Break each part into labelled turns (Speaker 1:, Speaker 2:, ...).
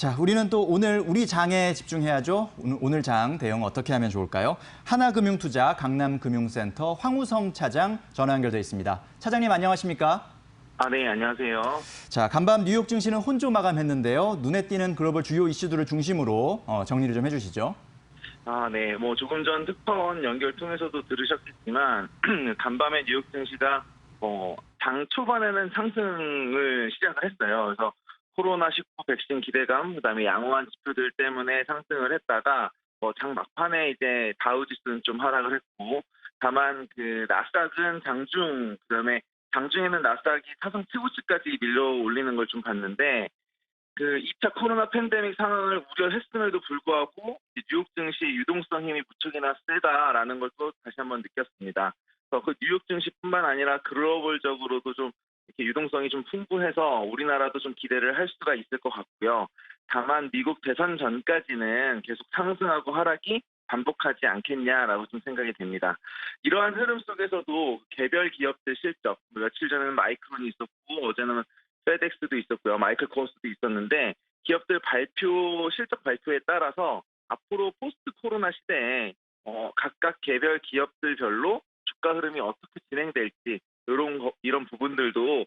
Speaker 1: 자, 우리는 또 오늘 우리 장에 집중해야죠. 오늘, 장 대응 어떻게 하면 좋을까요? 하나금융투자 강남금융센터 황우성 차장 전화 연결돼 있습니다. 차장님 안녕하십니까?
Speaker 2: 아, 네, 안녕하세요.
Speaker 1: 자, 간밤 뉴욕 증시는 혼조 마감했는데요. 눈에 띄는 글로벌 주요 이슈들을 중심으로 어, 정리를 좀 해주시죠.
Speaker 2: 아, 네, 뭐 조금 전 특파원 연결 통해서도 들으셨겠지만 간밤에 뉴욕 증시가 어, 장 초반에는 상승을 시작을 했어요. 그래서 코로나19 백신 기대감, 그다음에 양호한 지표들 때문에 상승을 했다가 뭐장 막판에 이제 다우지수는 좀 하락을 했고 다만 그 나스닥은 장중 그다음에 장중에는 나스닥이 사상 최고치까지 밀려 올리는 걸 좀 봤는데 그 2차 코로나 팬데믹 상황을 우려했음에도 불구하고 이 뉴욕 증시 유동성 힘이 무척이나 세다라는 걸 또 다시 한번 느꼈습니다. 그 뉴욕 증시뿐만 아니라 글로벌적으로도 좀 유동성이 좀 풍부해서 우리나라도 좀 기대를 할 수가 있을 것 같고요. 다만 미국 대선 전까지는 계속 상승하고 하락이 반복하지 않겠냐라고 좀 생각이 됩니다. 이러한 흐름 속에서도 개별 기업들 실적, 뭐 며칠 전에는 마이크론이 있었고 어제는 페덱스도 있었고요. 마이클 코스도 있었는데 기업들 발표 실적 발표에 따라서 앞으로 포스트 코로나 시대에 어, 각각 개별 기업들별로 주가 흐름이 어떻게 진행될지 이런 거, 이런 부분들도 잘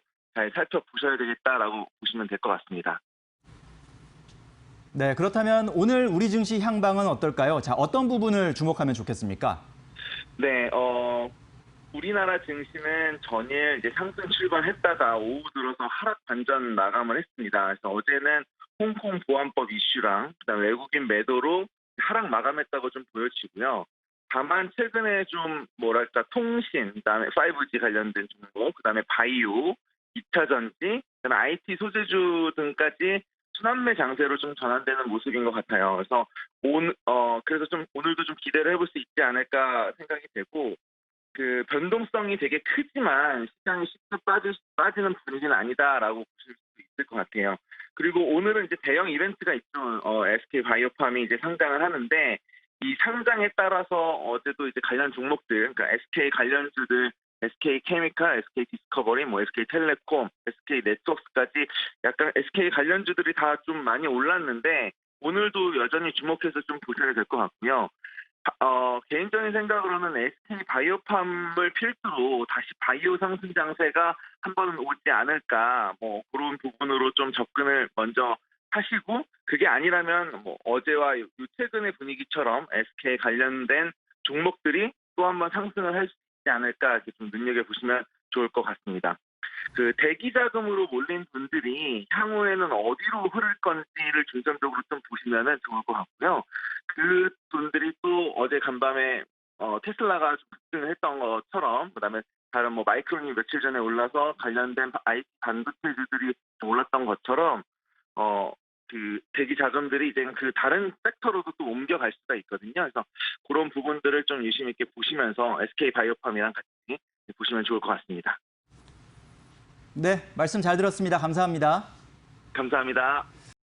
Speaker 2: 살펴보셔야 되겠다라고 보시면 될 것 같습니다.
Speaker 1: 네, 그렇다면 오늘 우리 증시 향방은 어떨까요? 자, 어떤 부분을 주목하면 좋겠습니까?
Speaker 2: 네, 어, 우리나라 증시는 전일 이제 상승 출발했다가 오후 들어서 하락 반전 마감을 했습니다. 그래서 어제는 홍콩 보안법 이슈랑 그다음 외국인 매도로 하락 마감했다고 좀 보여지고요. 다만 최근에 좀 뭐랄까 통신, 그다음에 5G 관련된 종목, 그다음에 바이오, 2차 전지, 그다음에 IT 소재주 등까지 순환매 장세로 좀 전환되는 모습인 것 같아요. 그래서 오늘 어 그래서 좀 오늘도 좀 기대를 해볼 수 있지 않을까 생각이 되고 그 변동성이 되게 크지만 시장이 쉽게 빠질 빠지는 분위기는 아니다라고 보실 수 있을 것 같아요. 그리고 오늘은 이제 대형 이벤트가 있죠. 어, SK 바이오팜이 이제 상장을 하는데 이 상장에 따라서 어제도 이제 관련 종목들, 그러니까 SK 관련주들, SK 케미칼, SK 디스커버리, 뭐 SK 텔레콤, SK 네트워크까지 약간 SK 관련주들이 다 좀 많이 올랐는데 오늘도 여전히 주목해서 좀 보셔야 될 것 같고요. 어, 개인적인 생각으로는 SK 바이오팜을 필두로 다시 바이오 상승 장세가 한 번은 오지 않을까, 뭐, 그런 부분으로 좀 접근을 먼저 하시고, 그게 아니라면, 뭐, 어제와 요 최근의 분위기처럼 SK 관련된 종목들이 또 한 번 상승을 할 수 않을까, 이렇게 좀 눈여겨보시면 좋을 것 같습니다. 그 대기 자금으로 몰린 분들이 향후에는 어디로 흐를 건지를 중점적으로 좀 보시면은 좋을 것 같고요. 그 돈들이 또 어제 간밤에 어, 테슬라가 좀 급등을 했던 것처럼 그다음에 다른 뭐 마이크론이 며칠 전에 올라서 관련된 IT 반도체주들이 올랐던 것처럼 어 그 대기 자금들이 이제 그 다른 섹터로도 또 옮겨갈 수가 있거든요. 그래서 그런 부분들을 좀 유심 있게 보시면서 SK 바이오팜이랑 같이 보시면 좋을 것 같습니다.
Speaker 1: 네, 말씀 잘 들었습니다. 감사합니다.
Speaker 2: 감사합니다.